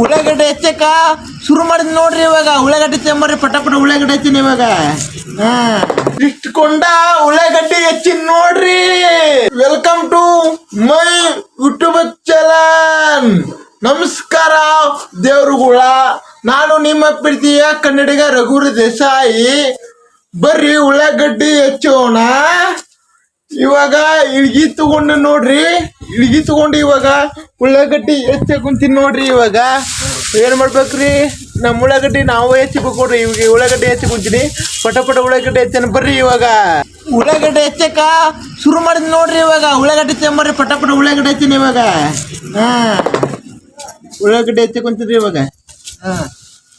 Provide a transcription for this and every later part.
ಉಳ್ಳಾಗಡ್ಡೆ ಹೆಚ್ಚಕ್ಕ? ಶುರು ಮಾಡಿದ್ ನೋಡ್ರಿ ಇವಾಗ. ಉಳ್ಳಾಗಡ್ಡೆ ತೆಂಬರ್ರಿ ಪಟ ಪಟ ಉಳ್ಳಾಗಡ್ಡೆ ಹೆಚ್ಚಿನ ಇವಾಗ. ಇಷ್ಟಕೊಂಡ ಉಳ್ಳಾಗಡ್ಡೆ ಹೆಚ್ಚಿನ ನೋಡ್ರಿ. ವೆಲ್ಕಮ್ ಟು ಮೈ ಯೂಟ್ಯೂಬ್ ಚಲನ್ ನಮಸ್ಕಾರ, ದೇವ್ರುಗಳ. ನಾನು ನಿಮ್ಮ ಪ್ರೀತಿಯ ಕನ್ನಡಿಗ ರಘುರ ದೇಸಾಯಿ. ಬರ್ರಿ, ಉಳ್ಳಾಗಡ್ಡಿ ಹೆಚ್ಚೋಣ. ಇವಾಗ ಇಳ್ಗಿ ತಗೊಂಡು ನೋಡ್ರಿ. ಇಳ್ಗಿ ತಗೊಂಡು ಇವಾಗ ಉಳ್ಳಾಗಡ್ಡಿ ಹೆಚ್ಚ ಕುಂತೀನಿ ನೋಡ್ರಿ ಇವಾಗ. ಏನ್ ಮಾಡ್ಬೇಕ್ರಿ? ನಮ್ಮ ಉಳ್ಳಾಗಡ್ಡಿ ನಾವು ಹೆಚ್ಚಬೇಕು ನೋಡ್ರಿ ಇವಾಗ ಉಳ್ಳಾಗಡ್ಡಿ ಹೆಚ್ಚಿ ಕುಂತೀನಿ. ಪಟ ಪಟ ಉಳ್ಳಾಗಡ್ಡಿ ಹೆಚ್ಚನ ಬರ್ರಿ ಇವಾಗ. ಉಳ್ಳಾಗಡ್ಡಿ ಹೆಚ್ಚಕ್ಕ ಶುರು ಮಾಡಿದ್ ನೋಡ್ರಿ ಇವಾಗ. ಉಳ್ಳಾಗಡ್ಡಿ ಚೆಂಬರ್ರಿ ಪಟ ಪಟ ಉಳ್ಳಾಗಡ್ಡಿ ಹೆಚ್ಚಿನ ಇವಾಗ. ಹಾ. ಉಳ್ಳಾಗಡ್ಡಿ ಹೆಚ್ಚ ಕುಂತೀರಿ ಇವಾಗ. ಹಾ.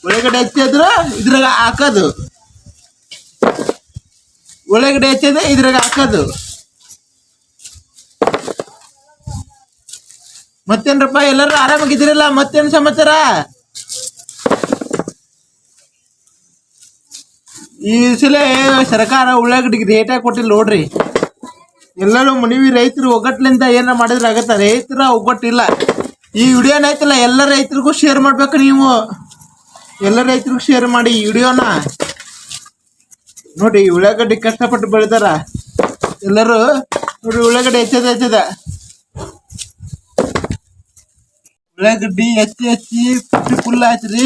ಉಳ್ಳಾಗಡ್ಡಿ ಹೆಚ್ಚಿದ್ರ ಇದ್ರಾಗ ಹಾಕೋದು. ಉಳ್ಳಾಗಡ್ಡಿ ಹೆಚ್ಚಿದ್ರೆ ಇದ್ರಾಗ ಹಾಕೋದು. ಮತ್ತೇನ್ರಪ್ಪ, ಎಲ್ಲರೂ ಆರಾಮಾಗಿದ್ದೀರಲ್ಲ? ಮತ್ತೇನ್ ಸಮಾಚಾರ? ಈ ಸಲ ಸರ್ಕಾರ ಉಳ್ಳಾಗಡ್ಡಿಗೆ ರೇಟ ಕೊಟ್ಟಿಲ್ಲ ನೋಡ್ರಿ. ಎಲ್ಲರೂ ಮನವಿ ರೈತರು ಒಗ್ಗಟ್ಲಿಂದ ಏನಾರ ಮಾಡಿದ್ರೆ ಆಗತ್ತ. ರೈತರ ಒಗ್ಗಟ್ಟಿಲ್ಲ. ಈ ವಿಡಿಯೋನ ಐತಲ್ಲ ಎಲ್ಲ ರೈತರಿಗೂ ಶೇರ್ ಮಾಡ್ಬೇಕು ನೀವು. ಎಲ್ಲ ರೈತರಿಗೂ ಶೇರ್ ಮಾಡಿ ಈ ವಿಡಿಯೋನ. ನೋಡಿ, ಉಳ್ಳಾಗಡ್ಡಿ ಕಷ್ಟಪಟ್ಟು ಬೆಳೆದಾರ. ಎಲ್ಲರೂ ನೋಡಿ, ಉಳ್ಳಾಗಡ್ಡಿ ಹೆಚ್ಚದ ಹೆಚ್ಚದ. ಉಳ್ಳಾಗಡ್ಡಿ ಹೆಚ್ಚಿ ಹೆಚ್ಚಿ ಪುಟ್ಟಿ ಫುಲ್ ಆಯ್ತ್ರಿ.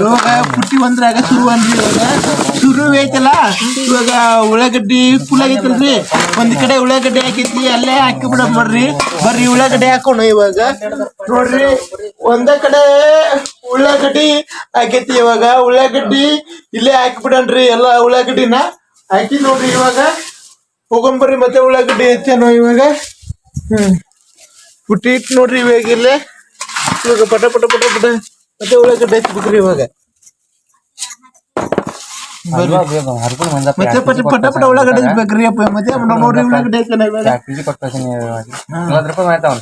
ಇವಾಗ ಪುಟ್ಟಿ ಒಂದ್ರಾಗ ಶುರು ಅಂದ್ರಿ ಇವಾಗ. ಶುರು ಐತಲ್ಲ? ಇವಾಗ ಉಳ್ಳಾಗಡ್ಡಿ ಫುಲ್ ಆಗೈತಲ್ರಿ. ಒಂದ್ ಕಡೆ ಉಳ್ಳಾಗಡ್ಡಿ ಹಾಕೈತಿ, ಅಲ್ಲೇ ಹಾಕಿ ಬಿಡ ಬರ್ರಿ ಬರ್ರಿ ಉಳ್ಳಾಗಡ್ಡಿ ಹಾಕೋಣ ಇವಾಗ. ನೋಡ್ರಿ, ಒಂದ ಕಡೆ ಉಳ್ಳಾಗಡ್ಡಿ ಹಾಕೈತಿ ಇವಾಗ. ಉಳ್ಳಾಗಡ್ಡಿ ಇಲ್ಲೇ ಹಾಕಿ ಬಿಡನ್ರಿ ಎಲ್ಲಾ ಉಳ್ಳಾಗಡ್ಡಿನ. ಹಾಕಿ ನೋಡ್ರಿ ಇವಾಗ. ಹೋಗೊಂಬರ್ರಿ ಮತ್ತೆ ಉಳ್ಳಾಗಡ್ಡಿ ಹೆಚ್ಚೇನೋ ಇವಾಗ. ಹ್ಮ್. ಪುಟ್ಟಿ ಇಟ್ಟು ನೋಡ್ರಿ ಇವಾಗ ಇಲ್ಲೇ. ಇವಾಗ ಪಟ ಪಟ ಪಟ ಪಟ ಮತ್ತೆ ಉಳ್ಳಾಗಡ್ಡೆ ಹಚ್ಬೇಕ್ರಿ ಇವಾಗ ಹರ್ಕೊಂಡು ಬಂದ ಮತ್ತೆ ಪಟ ಪಟ ಪಟ ಉಳ್ಳಾಗಡ್ಡೆ ಹಚ್ಬೇಕ್ರಿ ಅಪ್ಪ ಮತ್ತೆ ನಾವು ನೋಡ್ರಿ ಉಳ್ಳಾಗಡ್ಡೆ ಹಚ್ಚನ ಇವಾಗ ಪ್ಯಾಕಿಂಗ್ ಕೊಟ್ಟು ನಲ್ವತ್ತು ರೂಪಾಯಿ ಮಾಯ್ತಾವ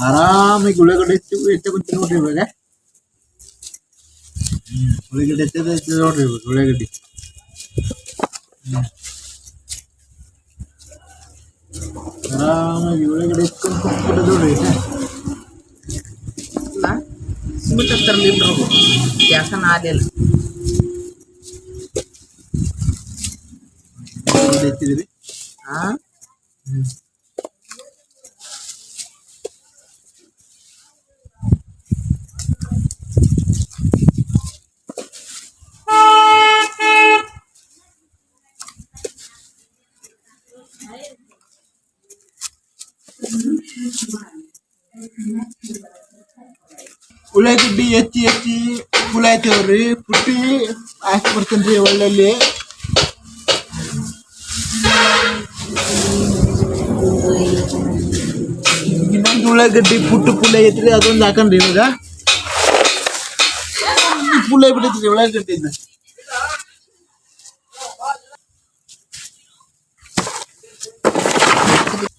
ಆರಾಮಾಗಿ ಉಳ್ಳಾಗಡ್ಡೆ ಹೆಚ್ಚು ಹೆಚ್ಚು ಕುಂತ ನೋಡ್ರಿ ಇವಾಗ ಹ್ಮ್, ಉಳ್ಳಾಗಡ್ಡೆ ಹೆಚ್ಚದ ಹೆಚ್ಚದ ನೋಡ್ರಿ ಇವಾಗ ಉಳ್ಳಾಗಡ್ಡಿ ಹ್ಮ್. ಆರಾಮಾಗಿ ಉಳ್ಳಾಗಡ್ಡೆ ಹೆಚ್ಚು ಕುಂತ್ಬಿಟ್ಟು ನೋಡ್ರಿ ಸಿಮೆಂಟ್ ತರ್ಲಿಲ್ಲ ಯಾಕನ ಆಗಲಿಲ್ಲ ಉಳ್ಳಾಗಡ್ಡೆ ಹೆಚ್ಚಿದ್ರಿ ಹಾ ಉಳ್ಳಾಗಡ್ಡಿ ಹೆಚ್ಚಿ ಹೆಚ್ಚಿ ಫುಲ್ ಆಯ್ತೇವ್ರಿ ಪುಟ್ಟಿ ಹಾಕಿ ಬರ್ತೀನಿ ಒಳ್ಳಲ್ಲಿ ಇನ್ನೊಂದು ಉಳ್ಳಾಗಡ್ಡಿ ಪುಟ್ಟು ಫುಲ್ ಐತ್ರಿ ಅದೊಂದು ಹಾಕನ್ರಿ ಇವಾಗ ಫುಲ್ ಆಗ್ಬಿಟ್ಟೈತ್ರಿ ಉಳ್ಳಾಗಡ್ಡಿ ಇದು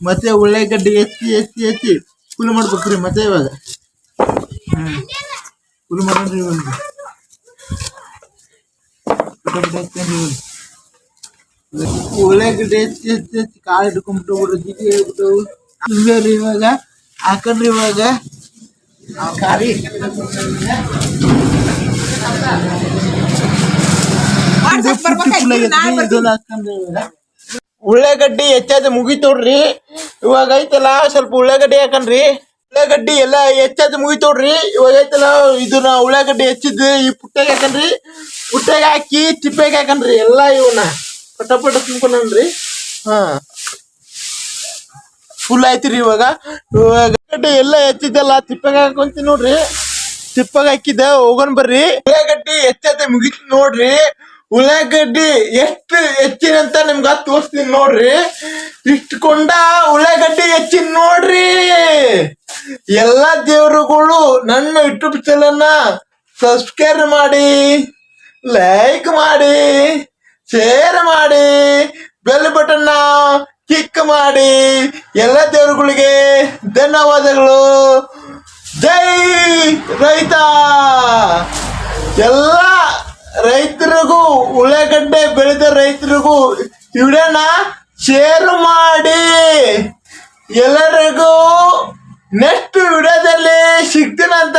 ಮತ್ತೆ ಉಳ್ಳಾಗಡ್ಡಿ ಹೆಚ್ಚಿ ಹೆಚ್ಚಿ ಹೆಚ್ಚಿ ಫುಲ್ ಮಾಡ್ಬೇಕ್ರಿ ಮತ್ತೆ ಇವಾಗ ಪಟ ಹಚ್ಕೊಂಡ್ರಿ ಇವಾಗ. ಉಳ್ಳಾಗಡ್ಡಿ ಹೆಚ್ಚಿ ಹೆಚ್ಚಿ ಹೆಚ್ಚಿ ಕಾಳು ಹಿಡ್ಕೊಂಡ್ಬಿಟ್ಟು ಬಿಡು ಜಿಗಿ ಹೇಳ್ಬಿಟ್ಟು ತುಂಬ್ಯಾವ್ರಿ ಇವಾಗ ಹಾಕನ್ರಿ ಇವಾಗ. ಇವಾಗ. ಉಳ್ಳಾಗಡ್ಡಿ ಹೆಚ್ಚಾದ ಮುಗಿತೋಡ್ರಿ ಇವಾಗ ಐತಲ್ಲ ಸ್ವಲ್ಪ ಉಳ್ಳಾಗಡ್ಡಿ ಹಾಕನ್ರಿ ಉಳ್ಳಾಗಡ್ಡಿ ಎಲ್ಲ ಹೆಚ್ಚಾದ ಮುಗಿತೋಡ್ರಿ ಇವಾಗ ಐತಲ್ಲ, ಇದನ್ನ ಉಳ್ಳಾಗಡ್ಡಿ ಹೆಚ್ಚಿದ್ ಈ ಪುಟ್ಟಾಗ ಹಾಕನ್ರಿ. ಪುಟ್ಟಾಗ ಹಾಕಿ ತಿಪ್ಪೆಗೆ ಹಾಕನ್ರಿ, ಎಲ್ಲ ಇವನ್ನ ಪಟ ಪಟ ತುಂಬ್ಕೊಂಡ್ರಿ ಹಾ. ಫುಲ್ ಆಯ್ತ್ರಿ ಇವಾಗ. ಉಳ್ಳಾಗಡ್ಡಿ ಎಲ್ಲ ಹೆಚ್ಚಿದ್ದಲ್ಲ ತಿಪ್ಪೆಗೆ ಹಾಕೊಂತೀನಿ ನೋಡ್ರಿ. ತಿಪ್ಪಾಗ ಹಾಕಿದ್ದೆ ಹೋಗೋಣ ಬರ್ರಿ. ಉಳ್ಳಾಗಡ್ಡಿ ಹೆಚ್ಚಾದ ಮುಗಿತ್ ನೋಡ್ರಿ. ಉಳ್ಳಾಗಡ್ಡಿ ಎಷ್ಟು ಹೆಚ್ಚಿನಂತ ನಿಮ್ಗ ತೋರಿಸ್ತೀನಿ ನೋಡ್ರಿ. ಇಷ್ಟಕೊಂಡ ಉಳ್ಳಾಗಡ್ಡಿ ಹೆಚ್ಚಿನ ನೋಡ್ರಿ. ಎಲ್ಲಾ ದೇವರುಗಳು ನನ್ನ ಯೂಟ್ಯೂಬ್ ಚಾನಲ್ನ ಸಬ್ಸ್ಕ್ರೈಬ್ ಮಾಡಿ ಲೈಕ್ ಮಾಡಿ ಶೇರ್ ಮಾಡಿ ಬೆಲ್ ಬಟನ್ನ ಕ್ಲಿಕ್ ಮಾಡಿ. ಎಲ್ಲ ದೇವರುಗಳಿಗೆ ಧನ್ಯವಾದಗಳು. ಜೈ ರೈತ. ಎಲ್ಲ ರೈತರಿಗೂ ಉಳ್ಳಾಗಡ್ಡೆ ಬೆಳೆದ ರೈತರಿಗೂ ವಿಡಿಯೋನ ಶೇರ್ ಮಾಡಿ. ಎಲ್ಲರಿಗೂ ನೆಕ್ಸ್ಟ್ ವಿಡಿಯೋದಲ್ಲಿ ಸಿಗ್ತೀನಂತ.